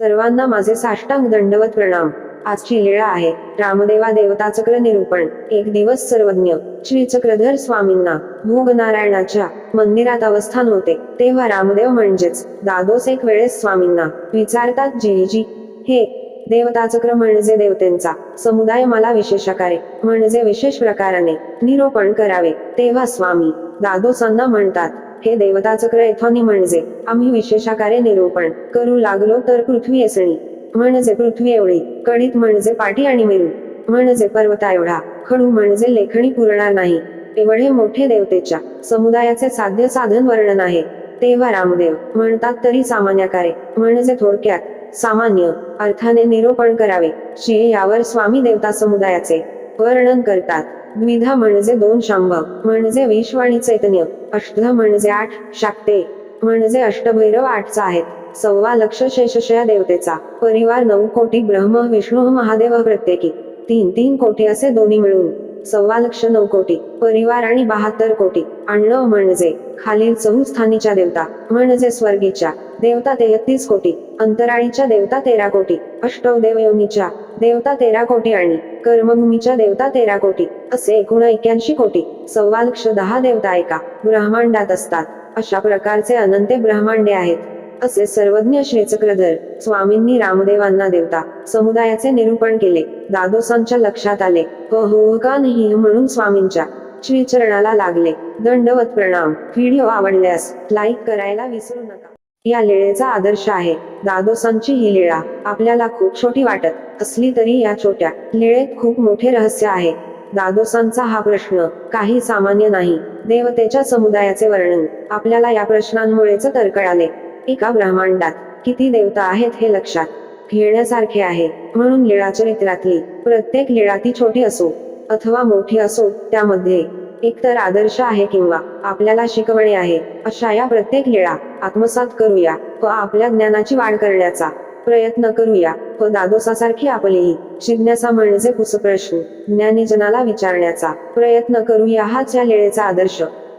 सर्वांना माझे साष्टांग दंडवत प्रणाम. आजची लीळा आहे. रामदेवा देवता चक्र निरूपण. एक दिवस सर्वज्ञ. श्री चक्रधर स्वामींना. भोगनारायणाच्या मंदिरात अवस्थान होते. तेव्हा रामदेव म्हणजेच दादोस एक वेळेस स्वामींना विचारतात जीजी हे देवता चक्र म्हणजे देवतेंचा. समुदाय मला विशेषाकारे म्हणजे विशेष प्रकाराने निरूपण करावे. तेव्हा स्वामी दादोसांना म्हणतात हे देवता चक्र एथॉनी म्हणजे आम्ही विशेषाकारे निरूपण करू लागलो तर पृथ्वी असणी म्हणजे पृथ्वी एवढी कडीत म्हणजे पाठी आणि मेरू म्हणजे पर्वता एवढा खडू म्हणजे लेखणी पुरणार नाही एवढे मोठे देवतेच्या समुदायाचे साध्य साधन वर्णन आहे तेव्हा रामदेव म्हणतात तरी सामान्याकारे म्हणजे थोडक्यात सामान्य अर्थाने निरूपण करावे श्री यावर स्वामी देवता समुदायाचे वर्णन करतात. द्विधा म्हणजे दोन शांभव म्हणजे विश्व आणि चैतन्य अष्ट म्हणजे आठ शाक्ते म्हणजे अष्टभैरव आठचा आहेत सव्वा लक्ष शेषशया देवतेचा परिवार नऊ कोटी ब्रह्म विष्णू महादेव प्रत्येकी तीन तीन कोटी असे दोन्ही मिळून. सव्वा लक्ष नऊ कोटी परिवार आणि बहात्तर कोटी आणलं म्हणजे खालील चहुस्थानीच्या देवता म्हणजे स्वर्गीच्या देवता तेहतीस कोटी अंतराळीच्या देवता तेरा कोटी अष्टव देवयोनीच्या देवता तेरा कोटी आणि कर्मभूमीच्या देवता तेरा कोटी असे एकूण एक्याऐंशी कोटी सव्वा लक्ष दहा देवता एका ब्रह्मांडात असतात. अशा प्रकारचे अनंते ब्रह्मांडे आहेत. असे सर्वज्ञ श्रीचक्रधर स्वामींनी रामदेवांना देवता समुदायाचे निरूपण केले. दादोसांच्या लक्षात आले व हो का नाही? म्हणून स्वामींच्या श्रीचरणाला लागले. दंडवत प्रणाम. व्हिडिओ आवडल्यास लाईक करायला विसरू नका. या लेळेचा आदर्श आहे. दादोसांची ही लीळा आपल्याला खूप छोटी वाटत असली तरी या छोट्या लीळेत खूप मोठे रहस्य आहे. दादोसांचा हा प्रश्न काही सामान्य नाही. देवतेच्या समुदायाचे वर्णन आपल्याला या प्रश्नांमुळेच तर कळाले. एका ब्रह्मांडात किती देवता आहेत हे लक्षात घेण्यासारखे आहे. म्हणून लीळा चरित्रातली प्रत्येक लीळा ती छोटी असो अथवा मोठी असो त्यामध्ये एकतर आदर्श आहे किंवा आपल्याला शिकवणे आहे अशा या प्रत्येक लीळा आत्मसात करूया. व आपल्या ज्ञानाची वाढ करण्याचा प्रयत्न करूया. व दादोसासारखी आपलीही जिज्ञासा म्हणजे कुसप्रश्न ज्ञानीजनाला विचारण्याचा प्रयत्न करूया हाच या लेळेचा आदर्श.